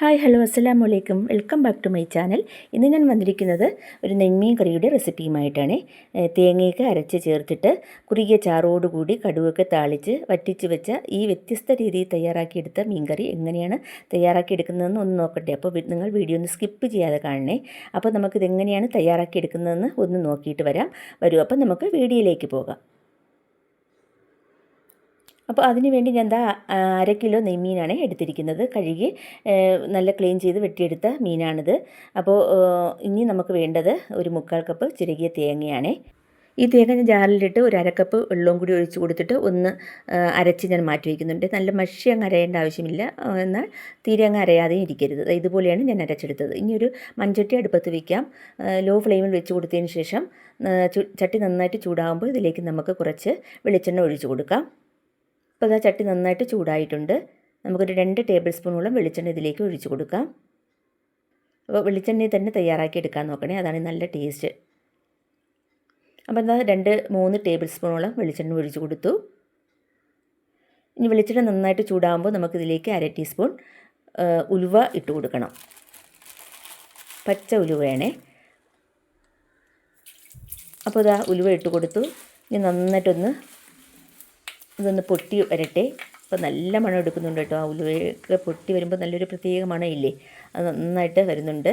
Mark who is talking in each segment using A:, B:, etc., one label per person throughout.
A: Hi hello അസ്സാം വലൈക്കും welcome back to my channel. ഇന്ന് ഞാൻ വന്നിരിക്കുന്നത് ഒരു നെന്മീൻ കറിയുടെ റെസിപ്പിയുമായിട്ടാണ്. തേങ്ങയൊക്കെ അരച്ച് ചേർത്തിട്ട് കുറുകിയ ചാറോടുകൂടി കടുവൊക്കെ താളിച്ച് വറ്റിച്ച് വെച്ച ഈ വ്യത്യസ്ത രീതിയിൽ തയ്യാറാക്കിയെടുത്ത മീൻ കറി എങ്ങനെയാണ് തയ്യാറാക്കിയെടുക്കുന്നതെന്ന് ഒന്ന് നോക്കട്ടെ. അപ്പോൾ നിങ്ങൾ വീഡിയോ ഒന്ന് സ്കിപ്പ് ചെയ്യാതെ കാണണേ. അപ്പോൾ നമുക്കിത് എങ്ങനെയാണ് തയ്യാറാക്കിയെടുക്കുന്നതെന്ന് ഒന്ന് നോക്കിയിട്ട് വരാം. വരൂ അപ്പോൾ നമുക്ക് വീഡിയോയിലേക്ക് പോകാം. അപ്പോൾ അതിന് വേണ്ടി ഞാൻ എന്താ അര കിലോ നെയ്മീനാണ് എടുത്തിരിക്കുന്നത്. കഴുകി നല്ല ക്ലീൻ ചെയ്ത് വെട്ടിയെടുത്ത മീനാണിത്. അപ്പോൾ ഇനി നമുക്ക് വേണ്ടത് ഒരു മുക്കാൽ കപ്പ് ചിരകിയ തേങ്ങയാണ്. ഈ തേങ്ങ ഞാൻ ജാറിലിട്ട് ഒരു അരക്കപ്പ് വെള്ളവും കൂടി ഒഴിച്ച് കൊടുത്തിട്ട് ഒന്ന് അരച്ച് ഞാൻ മാറ്റി വയ്ക്കുന്നുണ്ട്. നല്ല മഷി അങ്ങ് അരയേണ്ട ആവശ്യമില്ല. എന്നാൽ തീരെ അങ്ങ് അരയാതെയും ഇരിക്കരുത്. ഇതുപോലെയാണ് ഞാൻ അരച്ചെടുത്തത്. ഇനി ഒരു മൺചട്ടി അടുപ്പത്ത് വയ്ക്കാം. ലോ ഫ്ലെയിമിൽ വെച്ച് കൊടുത്തതിന് ശേഷം ചട്ടി നന്നായിട്ട് ചൂടാകുമ്പോൾ ഇതിലേക്ക് നമുക്ക് കുറച്ച് വെളിച്ചെണ്ണ ഒഴിച്ച് കൊടുക്കാം. അപ്പോൾ ഇതാ ചട്ടി നന്നായിട്ട് ചൂടായിട്ടുണ്ട്. നമുക്കൊരു രണ്ട് ടേബിൾ സ്പൂണോളം വെളിച്ചെണ്ണ ഇതിലേക്ക് ഒഴിച്ചു കൊടുക്കാം. അപ്പോൾ വെളിച്ചെണ്ണയിൽ തന്നെ തയ്യാറാക്കി എടുക്കാൻ നോക്കണേ അതാണ് നല്ല ടേസ്റ്റ്. അപ്പോൾ എന്താ രണ്ട് മൂന്ന് ടേബിൾ സ്പൂണോളം വെളിച്ചെണ്ണ ഒഴിച്ചു കൊടുത്തു. ഇനി വെളിച്ചെണ്ണ നന്നായിട്ട് ചൂടാകുമ്പോൾ നമുക്കിതിലേക്ക് അര ടീസ്പൂൺ ഉലുവ ഇട്ട് കൊടുക്കണം. പച്ച ഉലുവയാണേ അപ്പോൾ ഇതാ ഉലുവ ഇട്ട് കൊടുത്തു. ഇനി നന്നായിട്ടൊന്ന് ഇതൊന്ന് പൊട്ടി വരട്ടെ. അപ്പോൾ നല്ല മണം എടുക്കുന്നുണ്ട് കേട്ടോ. ആ ഉലുവയൊക്കെ പൊട്ടി വരുമ്പോൾ നല്ലൊരു പ്രത്യേക മണമില്ലേ? അത് നന്നായിട്ട് വരുന്നുണ്ട്.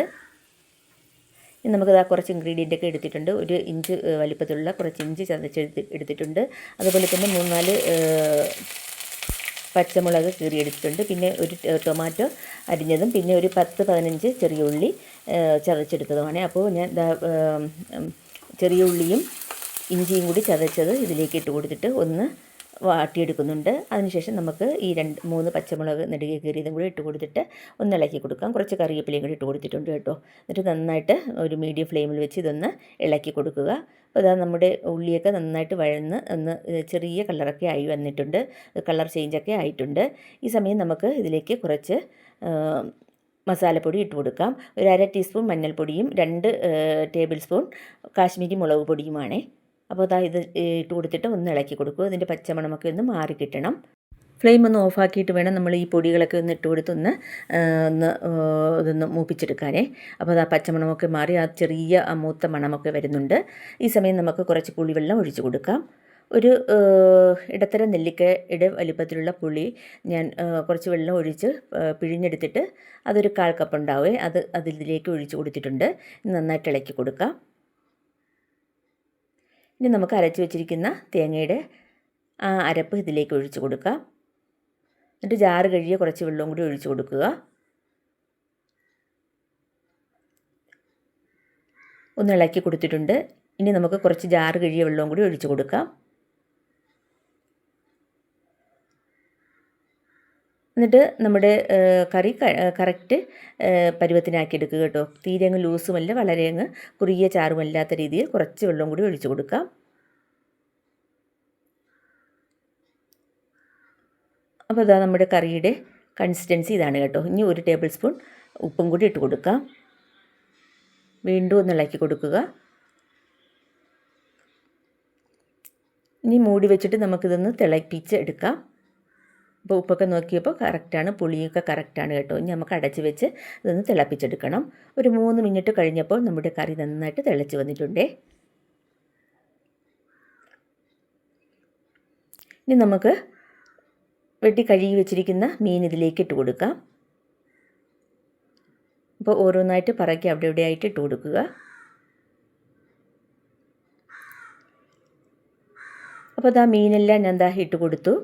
A: ഇനി നമുക്കത് ആ കുറച്ച് ഇൻഗ്രീഡിയന്റ് ഒക്കെ എടുത്തിട്ടുണ്ട്. ഒരു ഇഞ്ച് വലിപ്പത്തിലുള്ള കുറച്ച് ഇഞ്ച് ചതച്ചെടുത്ത് എടുത്തിട്ടുണ്ട്. അതുപോലെ തന്നെ മൂന്നാൽ പച്ചമുളക് കീറിയെടുത്തിട്ടുണ്ട്. പിന്നെ ഒരു ടൊമാറ്റോ അരിഞ്ഞതും പിന്നെ ഒരു പത്ത് പതിനഞ്ച് ചെറിയ ഉള്ളി ചതച്ചെടുത്തതുമാണ്. അപ്പോൾ ഞാൻ ചെറിയ ഉള്ളിയും ഇഞ്ചിയും കൂടി ചതച്ചത് ഇതിലേക്ക് ഇട്ട് കൊടുത്തിട്ട് ഒന്ന് വാട്ടിയെടുക്കുന്നുണ്ട്. അതിനുശേഷം നമുക്ക് ഈ രണ്ട് മൂന്ന് പച്ചമുളക് നെടുകെ കീറിയതും കൂടി ഇട്ട് കൊടുത്തിട്ട് ഒന്ന് ഇളക്കി കൊടുക്കാം. കുറച്ച് കറിവേപ്പിലയും കൂടി ഇട്ട് കൊടുത്തിട്ടുണ്ട് കേട്ടോ. എന്നിട്ട് നന്നായിട്ട് ഒരു മീഡിയം ഫ്ലെയിമിൽ വെച്ച് ഇതൊന്ന് ഇളക്കി കൊടുക്കുക. അപ്പോൾ ഇതാ നമ്മുടെ ഉള്ളിയൊക്കെ നന്നായിട്ട് വഴന്ന് ഒന്ന് ചെറിയ കളറൊക്കെ ആയി വന്നിട്ടുണ്ട്. കളർ ചേഞ്ചൊക്കെ ആയിട്ടുണ്ട്. ഈ സമയം നമുക്ക് ഇതിലേക്ക് കുറച്ച് മസാലപ്പൊടി ഇട്ട് കൊടുക്കാം. ഒരു അര ടീസ്പൂൺ മഞ്ഞൾപ്പൊടിയും രണ്ട് ടേബിൾ സ്പൂൺ കാശ്മീരി മുളക് പൊടിയുമാണേ. അപ്പോൾ അതാ ഇത് ഇട്ട് കൊടുത്തിട്ട് ഒന്ന് ഇളക്കി കൊടുക്കുക. ഇതിന്റെ പച്ചമണമൊക്കെ ഒന്ന് മാറി കിട്ടണം. ഫ്ലെയിം ഒന്ന് ഓഫാക്കിയിട്ട് വേണം നമ്മൾ ഈ പൊടികളൊക്കെ ഒന്ന് ഇട്ട് കൊടുത്ത് ഒന്ന് ഒന്ന് ഇതൊന്ന് മൂപ്പിച്ചെടുക്കാനേ. അപ്പോൾ അത് ആ പച്ചമണമൊക്കെ മാറി ആ ചെറിയ ആ മൂത്ത മണമൊക്കെ വരുന്നുണ്ട്. ഈ സമയം നമുക്ക് കുറച്ച് പുളിവെള്ളം ഒഴിച്ച് കൊടുക്കാം. ഒരു ഇടത്തരം നെല്ലിക്കയുടെ വലിപ്പത്തിലുള്ള പുളി ഞാൻ കുറച്ച് വെള്ളം ഒഴിച്ച് പിഴിഞ്ഞെടുത്തിട്ട് അതൊരു കാൽ കപ്പ് ഉണ്ടാവേ. അത് അതിലേക്ക് ഒഴിച്ച് കൊടുത്തിട്ടുണ്ട്. നന്നായിട്ട് ഇളക്കി കൊടുക്കാം. ഇനി നമുക്ക് അരച്ച് വെച്ചിരിക്കുന്ന തേങ്ങയുടെ ആ അരപ്പ് ഇതിലേക്ക് ഒഴിച്ചു കൊടുക്കാം. എന്നിട്ട് ജാറ് കഴുകിയ കുറച്ച് വെള്ളവും കൂടി ഒഴിച്ചു കൊടുക്കുക. ഒന്ന് ഇളക്കി കൊടുത്തിട്ടുണ്ട്. ഇനി നമുക്ക് കുറച്ച് ജാറ് കഴുകിയ വെള്ളവും കൂടി ഒഴിച്ചു കൊടുക്കാം. എന്നിട്ട് നമ്മുടെ കറി കറക്റ്റ് പരുവത്തിനാക്കി എടുക്കുക കേട്ടോ. തീരെ അങ്ങ് ലൂസുമല്ല വളരെ അങ്ങ് കുറുകിയ ചാറുമല്ലാത്ത രീതിയിൽ കുറച്ച് വെള്ളം കൂടി ഒഴിച്ചു കൊടുക്കാം. അപ്പോൾ ഇതാ നമ്മുടെ കറിയുടെ കൺസിസ്റ്റൻസി ഇതാണ് കേട്ടോ. ഇനി ഒരു ടേബിൾ സ്പൂൺ ഉപ്പും കൂടി ഇട്ട് കൊടുക്കാം. വീണ്ടും ഒന്ന് ഇളക്കി കൊടുക്കുക. ഇനി മൂടി വെച്ചിട്ട് നമുക്കിതൊന്ന് തിളപ്പിച്ച് എടുക്കാം അപ്പോൾ ഉപ്പൊക്കെ നോക്കിയപ്പോൾ കറക്റ്റാണ് പുളിയൊക്കെ കറക്റ്റാണ് കേട്ടോ. ഇനി നമുക്ക് അടച്ച് വെച്ച് ഇതൊന്ന് തിളപ്പിച്ചെടുക്കണം. ഒരു മൂന്ന് മിനിറ്റ് കഴിഞ്ഞപ്പോൾ നമ്മുടെ കറി നന്നായിട്ട് തിളച്ച് വന്നിട്ടുണ്ടേ. ഇനി നമുക്ക് വെട്ടി കഴുകി വെച്ചിരിക്കുന്ന മീൻ ഇതിലേക്ക് ഇട്ട് കൊടുക്കാം. അപ്പോൾ ഓരോന്നായിട്ട് പറക്കി അവിടെ ഇവിടെ ആയിട്ട് ഇട്ട് കൊടുക്കുക. അപ്പോൾ അതാ മീനെല്ലാം ഞാൻ ദാ ഇട്ട് കൊടുത്തു.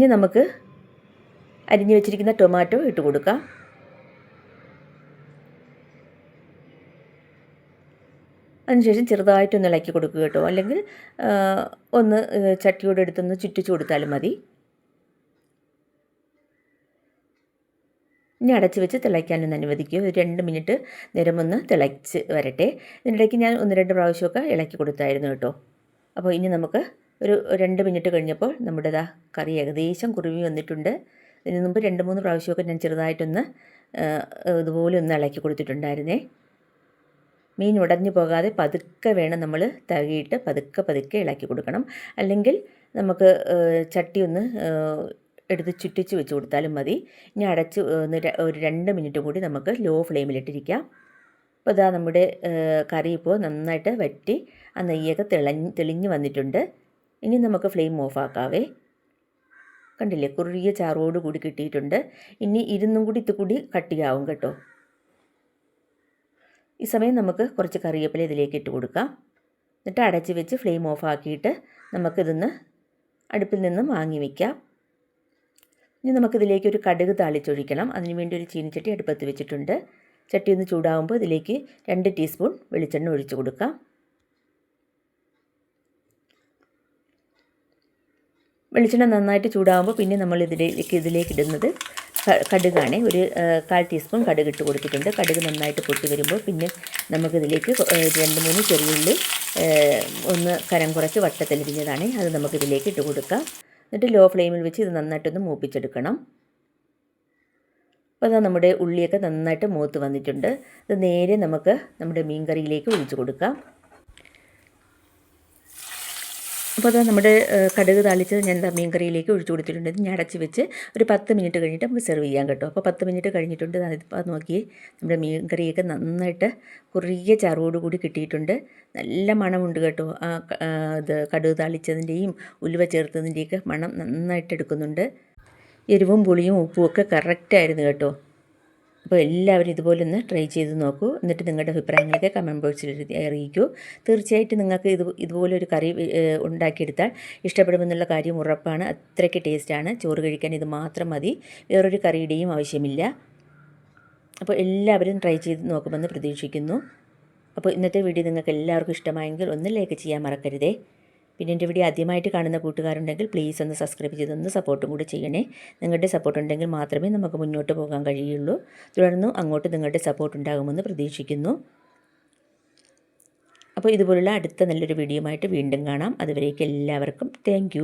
A: ഇനി നമുക്ക് അരിഞ്ഞു വെച്ചിരിക്കുന്ന ടൊമാറ്റോ ഇട്ട് കൊടുക്കാം. അതിനുശേഷം ചെറുതായിട്ടൊന്ന് ഇളക്കി കൊടുക്കുക കേട്ടോ. അല്ലെങ്കിൽ ഒന്ന് ചട്ടിയോടെ എടുത്തൊന്ന് ചുറ്റിച്ചു കൊടുത്താലും മതി. ഇനി അടച്ച് വെച്ച് തിളയ്ക്കാനൊന്ന് അനുവദിക്കുക. ഒരു രണ്ട് മിനിറ്റ് നേരം ഒന്ന് തിളച്ച് വരട്ടെ. ഇതിനിടയ്ക്ക് ഞാൻ ഒന്ന് രണ്ട് പ്രാവശ്യമൊക്കെ ഇളക്കി കൊടുത്തായിരുന്നു കേട്ടോ. അപ്പോൾ ഇനി നമുക്ക് ഒരു രണ്ട് മിനിറ്റ് കഴിഞ്ഞപ്പോൾ നമ്മുടെ ഇതാ കറി ഏകദേശം കുറുവി വന്നിട്ടുണ്ട്. ഇതിന് മുമ്പ് രണ്ട് മൂന്ന് പ്രാവശ്യമൊക്കെ ഞാൻ ചെറുതായിട്ടൊന്ന് ഇതുപോലെ ഒന്ന് ഇളക്കി കൊടുത്തിട്ടുണ്ടായിരുന്നേ. മീൻ ഉടഞ്ഞു പോകാതെ പതുക്കെ വേണം നമ്മൾ തകിയിട്ട് പതുക്കെ പതുക്കെ ഇളക്കി കൊടുക്കണം. അല്ലെങ്കിൽ നമുക്ക് ചട്ടി ഒന്ന് എടുത്ത് ചുറ്റിച്ച് വെച്ച് കൊടുത്താലും മതി. ഇനി അടച്ച് ഒന്ന് ഒരു രണ്ട് മിനിറ്റ് കൂടി നമുക്ക് ലോ ഫ്ലെയിമിലിട്ടിരിക്കാം. അപ്പോൾ ഇതാ നമ്മുടെ കറി ഇപ്പോൾ നന്നായിട്ട് വറ്റി ആ നെയ്യൊക്കെ തിളഞ്ഞ് തെളിഞ്ഞ് വന്നിട്ടുണ്ട്. ഇനി നമുക്ക് ഫ്ലെയിം ഓഫ് ആക്കാവേ. കണ്ടില്ലേ? കുറുകിയ ചാറോട് കൂടി കിട്ടിയിട്ടുണ്ട്. ഇനി ഇരുന്നും കൂടി ഇത് കൂടി കട്ടിയാവും കേട്ടോ. ഈ സമയം നമുക്ക് കുറച്ച് കറിവേപ്പില ഇതിലേക്ക് ഇട്ട് കൊടുക്കാം. എന്നിട്ട് അടച്ച് വെച്ച് ഫ്ലെയിം ഓഫ് ആക്കിയിട്ട് നമുക്കിതൊന്ന് അടുപ്പിൽ നിന്ന് വാങ്ങി വയ്ക്കാം ഇനി നമുക്കിതിലേക്ക് ഒരു കടുക് താളിച്ചൊഴിക്കണം. അതിന് വേണ്ടി ഒരു ചീനിച്ചട്ടി അടുപ്പത്ത് വെച്ചിട്ടുണ്ട്. ചട്ടി ഒന്ന് ചൂടാകുമ്പോൾ ഇതിലേക്ക് രണ്ട് ടീസ്പൂൺ വെളിച്ചെണ്ണ ഒഴിച്ചു കൊടുക്കാം. വെളിച്ചെണ്ണ നന്നായിട്ട് ചൂടാകുമ്പോൾ പിന്നെ നമ്മൾ ഇതിലേക്ക് ഇതിലേക്ക് ഇടുന്നത് കടുകാണ്. ഒരു കാൽ ടീസ്പൂൺ കടുക് ഇട്ട് കൊടുത്തിട്ടുണ്ട്. കടുക് നന്നായിട്ട് പൊട്ടി വരുമ്പോൾ പിന്നെ നമുക്കിതിലേക്ക് രണ്ട് മൂന്ന് ചെറിയുള്ളി ഒന്ന് കരം കുറച്ച് വട്ടത്തിലിരിഞ്ഞതാണ് അത് നമുക്കിതിലേക്ക് ഇട്ട് കൊടുക്കാം. എന്നിട്ട് ലോ ഫ്ലെയിമിൽ വെച്ച് ഇത് നന്നായിട്ടൊന്ന് മൂപ്പിച്ചെടുക്കണം. അപ്പോൾ അതാ നമ്മുടെ ഉള്ളിയൊക്കെ നന്നായിട്ട് മൂത്ത് വന്നിട്ടുണ്ട്. ഇത് നേരെ നമുക്ക് നമ്മുടെ മീൻ കറിയിലേക്ക് ഒഴിച്ചു കൊടുക്കാം. അപ്പോൾ അത് നമ്മുടെ കടുക് താളിച്ചത് ഞാൻ എന്താ മീൻ കറിയിലേക്ക് ഒഴിച്ചു കൊടുത്തിട്ടുണ്ട്. ഞാൻ അടച്ച് വെച്ച് ഒരു പത്ത് മിനിറ്റ് കഴിഞ്ഞിട്ട് നമുക്ക് സെർവ് ചെയ്യാൻ കേട്ടോ. അപ്പോൾ പത്ത് മിനിറ്റ് കഴിഞ്ഞിട്ടുണ്ട്. അതിപ്പോൾ നോക്കി നമ്മുടെ മീൻ കറിയൊക്കെ നന്നായിട്ട് കുറേ ചാറോട് കൂടി കിട്ടിയിട്ടുണ്ട്. നല്ല മണമുണ്ട് കേട്ടോ. ആ, ഇത് കടുക് താളിച്ചതിന്റെയും ഉലുവ ചേർത്തതിന്റെയൊക്കെ മണം നന്നായിട്ട് എടുക്കുന്നുണ്ട്. എരിവും പുളിയും ഉപ്പും ഒക്കെ കറക്റ്റായിരുന്നു കേട്ടോ. അപ്പോൾ എല്ലാവരും ഇതുപോലെ ഒന്ന് ട്രൈ ചെയ്ത് നോക്കൂ. എന്നിട്ട് നിങ്ങളുടെ അഭിപ്രായങ്ങളൊക്കെ കമന്റ് ബോക്സിൽ അറിയിക്കൂ. തീർച്ചയായിട്ടും നിങ്ങൾക്ക് ഇത് ഇതുപോലെ ഒരു കറി ഉണ്ടാക്കിയെടുത്താൽ ഇഷ്ടപ്പെടുമെന്നുള്ള കാര്യം ഉറപ്പാണ്. അത്രയ്ക്ക് ടേസ്റ്റാണ് ചോറ് കഴിക്കാൻ ഇത് മാത്രം മതി. വേറൊരു കറിയുടെയും ആവശ്യമില്ല. അപ്പോൾ എല്ലാവരും ട്രൈ ചെയ്ത് നോക്കുമെന്ന് പ്രതീക്ഷിക്കുന്നു. അപ്പോൾ ഇന്നത്തെ വീഡിയോ നിങ്ങൾക്ക് എല്ലാവർക്കും ഇഷ്ടമായെങ്കിൽ ഒന്ന് ലൈക്ക് ചെയ്യാൻ മറക്കരുതേ. പിന്നെ എന്റെ വീഡിയോ ആദ്യമായിട്ട് കാണുന്ന കൂട്ടുകാരുണ്ടെങ്കിൽ പ്ലീസ് ഒന്ന് സബ്സ്ക്രൈബ് ചെയ്തൊന്ന് സപ്പോർട്ടും കൂടി ചെയ്യണേ. നിങ്ങളുടെ സപ്പോർട്ട് ഉണ്ടെങ്കിൽ മാത്രമേ നമുക്ക് മുന്നോട്ട് പോകാൻ കഴിയുള്ളൂ. തുടർന്ന് അങ്ങോട്ട് നിങ്ങളുടെ സപ്പോർട്ട് ഉണ്ടാകുമെന്ന് പ്രതീക്ഷിക്കുന്നു. അപ്പോൾ ഇതുപോലുള്ള അടുത്ത നല്ലൊരു വീഡിയോ ആയിട്ട് വീണ്ടും കാണാം. അതുവരേക്കും എല്ലാവർക്കും താങ്ക്